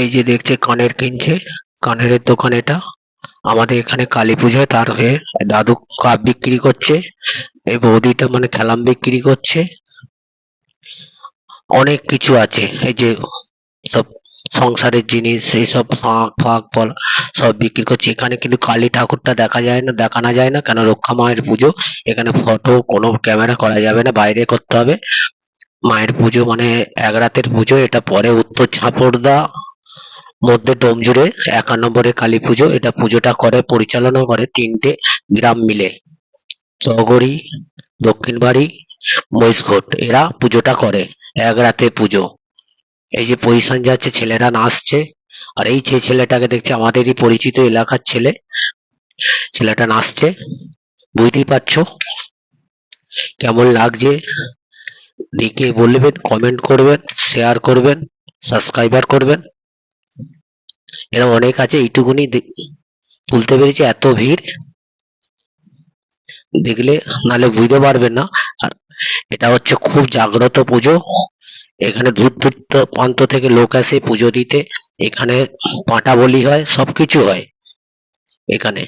এই যে দেখছে কানের কিনছে কানের দোকান এটা। আমাদের এখানে কালী পুজোয় তার হয়ে দাদু কাপ বিক্রি করছে, এই বৌদিটা মানে খেলাম বিক্রি করছে। অনেক কিছু আছে, এই যে সব সংসারের জিনিস, এই সব ফাঁক ফাঁক, ফল সব বিক্রি করছে। এখানে কিন্তু কালী ঠাকুরটা দেখা যায় না, দেখানো যায় না, কেন রক্ষা মায়ের পুজো? এখানে ফটো, কোনো ক্যামেরা করা যাবে না, বাইরে করতে হবে। মায়ের পুজো মানে এক রাতের পুজো, এটা পরে উত্তর ঝাঁপড়দা। মধ্যে ডোমজুড়ে একান্ন নম্বরে কালী পুজো। এটা পুজোটা করে, পরিচালনা করে তিনটে গ্রাম মিলে। চৌগড়ি দক্ষিণ বাড়ি মহিষঘোট, এরা পুজোটা করে, এক রাতে পুজো। এই যে পজিশন যাচ্ছে, ছেলেরা নাচছে। আর এই যে ছেলেটাকে দেখছে, আমাদেরই পরিচিত এলাকার ছেলে। ছেলেটা নাচছে। বুঝতেই পারছ? কেমন লাগছে? দেখে বলবেন কমেন্ট করবেন শেয়ার করবেন সাবস্ক্রাইবার করবেন। এরকম অনেক আছে, এইটুকুনি তুলতে পেরেছি এত ভিড়। দেখলে নালে বুঝতে পারবেন না। আর এটা হচ্ছে খুব জাগ্রত পুজো। এখানে দূর দূর প্রান্ত থেকে লোক আসে পুজো দিতে। এখানে পাঁটা বলি হয়, সবকিছু হয় এখানে।